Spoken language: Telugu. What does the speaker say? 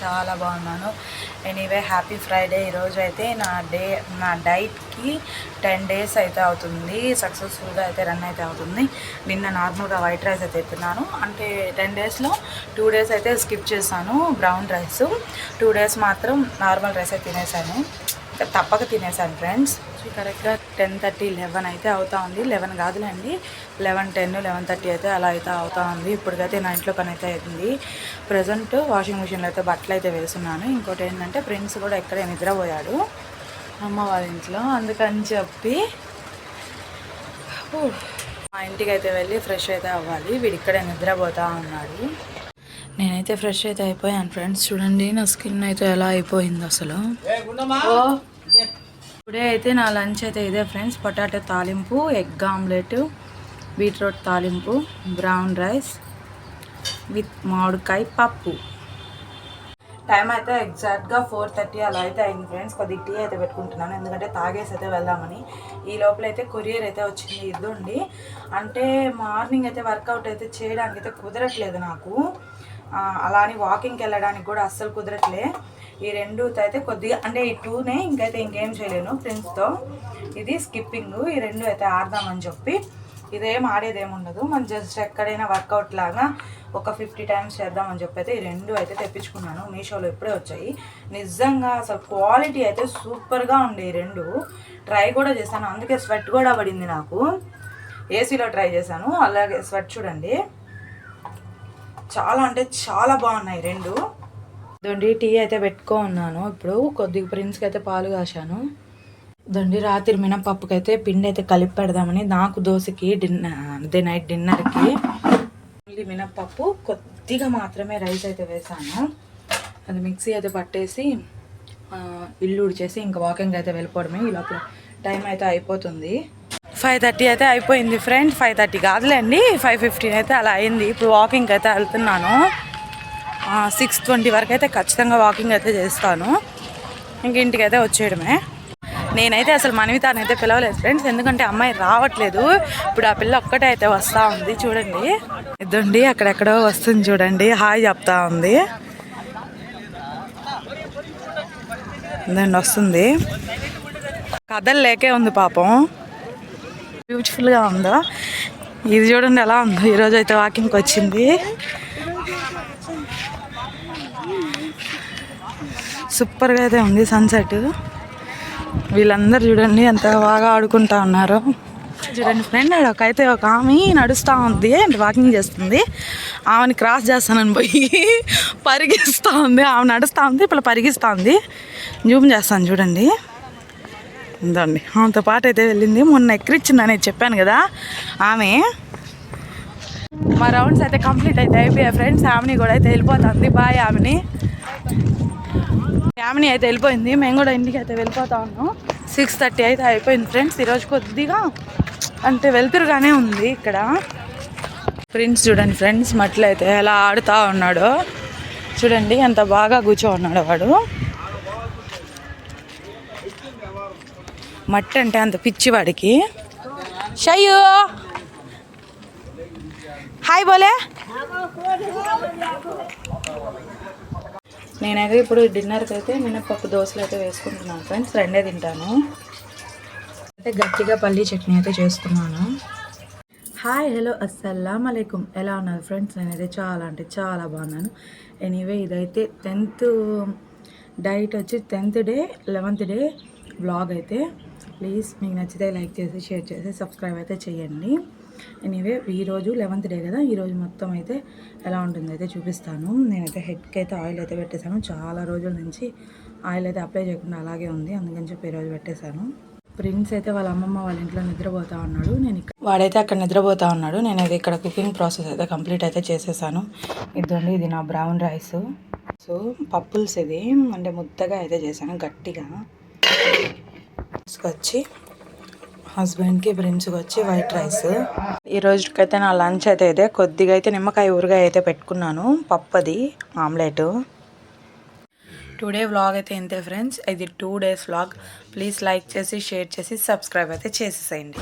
చాలా బాగున్నాను. ఎనీవే హ్యాపీ ఫ్రైడే ఈరోజు అయితే నా డే నా డైట్కి టెన్ డేస్ అయితే అవుతుంది. సక్సెస్ఫుల్గా అయితే రన్ అయితే అవుతుంది. నిన్న నార్మల్గా వైట్ రైస్ అయితే తిన్నాను. అంటే టెన్ డేస్లో టూ డేస్ అయితే స్కిప్ చేశాను. బ్రౌన్ రైస్ టూ డేస్ మాత్రం నార్మల్ రైస్ అయితే తినేసాను తప్పక తినేసాను ఫ్రెండ్స్. సో కరెక్ట్గా టెన్ థర్టీ లెవెన్ అయితే అవుతా ఉంది. లెవెన్ కాదులేండి. లెవెన్ టెన్ లెవెన్ థర్టీ అయితే అలా అయితే అవుతా ఉంది. ఇప్పటికైతే నా ఇంట్లో పని అయితే అవుతుంది ప్రజెంట్ వాషింగ్ మిషన్లో అయితే బట్టలు అయితే వేస్తున్నాను ఇంకోటి ఏంటంటే ప్రిన్స్ కూడా ఎక్కడే నిద్రపోయాడు. అమ్మ వాళ్ళ ఇంట్లో. అందుకని చెప్పి మా ఇంటికి అయితే వెళ్ళి ఫ్రెష్ అయితే అవ్వాలి. వీడు ఇక్కడే నిద్రపోతా ఉన్నాడు. నేనైతే ఫ్రెష్ అయితే అయిపోయాను ఫ్రెండ్స్. చూడండి నా స్కిన్ అయితే ఎలా అయిపోయింది అసలు. టుడే అయితే నా లంచ్ అయితే ఇదే ఫ్రెండ్స్. పొటాటో తాలింపు ఎగ్ ఆమ్లెట్ బీట్రూట్ తాలింపు బ్రౌన్ రైస్ విత్ మామిడికాయ పప్పు. టైం అయితే ఎగ్జాక్ట్గా ఫోర్ థర్టీ అలా అయితే అయింది ఫ్రెండ్స్ కొద్దిగా టీ అయితే పెట్టుకుంటున్నాను. ఎందుకంటే తాగేసి అయితే వెళ్దామని. ఈ లోపల అయితే కొరియర్ అయితే వచ్చింది ఇద్దండి. అంటే మార్నింగ్ అయితే వర్కౌట్ అయితే చేయడానికి అయితే కుదరట్లేదు నాకు. అలా అని వాకింగ్కి వెళ్ళడానికి కూడా అస్సలు కుదరట్లే. ఈ రెండు అయితే కొద్దిగా అంటే ఈ టూనే ఇంకైతే ఇంకేం చేయలేను ఫ్రెండ్స్తో ఇది స్కిప్పింగ్ ఈ రెండు అయితే ఆడదామని చెప్పి. ఇదేం ఆడేదేం ఉండదు. మనం జస్ట్ ఎక్కడైనా వర్కౌట్ లాగా ఒక ఫిఫ్టీ టైమ్స్ చేద్దామని చెప్పి అయితే ఈ రెండు అయితే తెప్పించుకున్నాను. మీషోలో ఇప్పుడే వచ్చాయి. నిజంగా అసలు క్వాలిటీ అయితే సూపర్గా ఉండే ఈ రెండు. ట్రై కూడా చేశాను. అందుకే స్వెట్ కూడా పడింది నాకు. ఏసీలో ట్రై చేశాను. అలాగే స్వెట్ చూడండి. చాలా అంటే చాలా బాగున్నాయి రెండు. దొండి టీ అయితే పెట్టుకో ఉన్నాను ఇప్పుడు కొద్దిగా ప్రిన్స్కి అయితే పాలు కాశాను. దండి రాత్రి మినపప్పుకి అయితే పిండి అయితే కలిపి పెడదామని నాకు దోశకి డిన్నర్ అదే నైట్ డిన్నర్కి ఓన్లీ మినపప్పు కొద్దిగా మాత్రమే రైస్ అయితే వేసాను. అది మిక్సీ అయితే పట్టేసి ఇల్లు ఉడిచేసి ఇంకా వాకింగ్ అయితే వెళ్ళిపోవడమే. ఈ లోపల టైం అయితే అయిపోతుంది. ఫైవ్ థర్టీ అయితే అయిపోయింది ఫ్రెండ్. ఫైవ్ థర్టీ కాదులేండి. ఫైవ్ ఫిఫ్టీన్ అయితే అలా అయింది. ఇప్పుడు వాకింగ్ అయితే వెళ్తున్నాను. సిక్స్ ట్వంటీ వరకు అయితే ఖచ్చితంగా వాకింగ్ అయితే చేస్తాను. ఇంక ఇంటికి అయితే వచ్చేయడమే. నేనైతే అసలు మనవితాన్ని అయితే పిలవలేదు. ఫ్రెండ్స్ ఎందుకంటే అమ్మాయి రావట్లేదు. ఇప్పుడు ఆ పిల్ల ఒక్కటే అయితే వస్తూ ఉంది. చూడండి. ఇద్దండి అక్కడెక్కడో వస్తుంది చూడండి. హాయ్ చెప్తా ఉంది. ఇదండి వస్తుంది. కథలు లేకే ఉంది పాపం. బ్యూటిఫుల్గా ఉందా? ఇది చూడండి ఎలా ఉందో. ఈరోజు అయితే వాకింగ్కి వచ్చింది. సూపర్గా అయితే ఉంది సన్సెట్ వీళ్ళందరూ చూడండి ఎంత బాగా ఆడుకుంటా ఉన్నారు. చూడండి ఫ్రెండ్ ఆడ ఒక అయితే ఒక ఆమె నడుస్తూ ఉంది అంటే వాకింగ్ చేస్తుంది. ఆమెని క్రాస్ చేస్తానని పోయి పరిగిస్తూ ఉంది. ఆమె నడుస్తూ ఉంది ఇప్పుడు పరిగిస్తూ ఉంది. జూమ్ చేస్తాను చూడండి. ఉందండి ఆమెతో పాటు అయితే వెళ్ళింది. మొన్న ఎక్కిరిచ్చిందని చెప్పాను కదా ఆమె. మా రౌండ్స్ అయితే కంప్లీట్ అయితే అయిపోయాయి ఫ్రెండ్స్ ఆమెని కూడా అయితే వెళ్ళిపోతుంది బాయ్ ఆమెని. ఫ్యామిలీ అయితే వెళ్ళిపోయింది. మేము కూడా ఇంటికి అయితే వెళ్ళిపోతా ఉన్నాం. సిక్స్ థర్టీ అయితే అయిపోయింది ఫ్రెండ్స్ ఈరోజు కొద్దిగా అంటే వెలుతురుగానే ఉంది ఇక్కడ. ఫ్రెండ్స్ చూడండి ఫ్రెండ్స్ మట్లు అయితే ఎలా ఆడుతూ ఉన్నాడో. చూడండి ఎంత బాగా కూర్చో ఉన్నాడు వాడు. మట్టి అంటే అంత పిచ్చి వాడికి. షయ్యు! హాయ్ బోలే. నేనైతే ఇప్పుడు డిన్నర్కి అయితే మినప్పప్పు దోశలు అయితే వేసుకుంటున్నాను ఫ్రెండ్స్. రెండే తింటాను. అయితే గట్టిగా పల్లీ చట్నీ అయితే చేసుకున్నాను హాయ్ హలో అస్సలం అలైకుమ్ ఎలా ఉన్నారు ఫ్రెండ్స్? నేనైతే చాలా అంటే చాలా బాగున్నాను. ఎనీవే ఇదైతే టెన్త్ డైట్ వచ్చి tenth day eleventh day blog అయితే. ప్లీజ్ మీకు నచ్చితే లైక్ చేసి షేర్ చేసి సబ్స్క్రైబ్ అయితే చేయండి. ఎనీవే ఈరోజు లెవెంత్ డే కదా ఈరోజు మొత్తం అయితే ఎలా ఉంటుందో అయితే చూపిస్తాను. నేనైతే హెడ్కి అయితే ఆయిల్ అయితే పెట్టేశాను. చాలా రోజుల నుంచి ఆయిల్ అయితే అప్లై చేయకుండా అలాగే ఉంది. అందుకని చెప్పి ఈరోజు పెట్టేశాను. ప్రిన్స్ అయితే వాళ్ళ అమ్మమ్మ వాళ్ళ ఇంట్లో నిద్రపోతా ఉన్నాడు. నేను ఇక్కడ వాడైతే అక్కడ నిద్రపోతా ఉన్నాడు. నేనైతే ఇక్కడ కుకింగ్ ప్రాసెస్ అయితే కంప్లీట్ అయితే చేసేసాను. ఇదండి ఇది నా బ్రౌన్ రైస్ సో పప్పుల్స్ ఇది అంటే ముద్దగా అయితే చేశాను గట్టిగా. తీసుకొచ్చి హస్బెండ్కి ప్రిన్స్కి వచ్చి వైట్ రైస్. ఈ రోజుకైతే నా లంచ్ అయితే ఇదే. కొద్దిగా అయితే నిమ్మకాయ ఊరగాయ అయితే పెట్టుకున్నాను. పప్పది ఆమ్లెట్. టుడే వ్లాగ్ అయితే ఇంతే ఫ్రెండ్స్. ఇది two days vlog. Please like చేసి షేర్ చేసి సబ్స్క్రైబ్ అయితే చేసేసేయండి.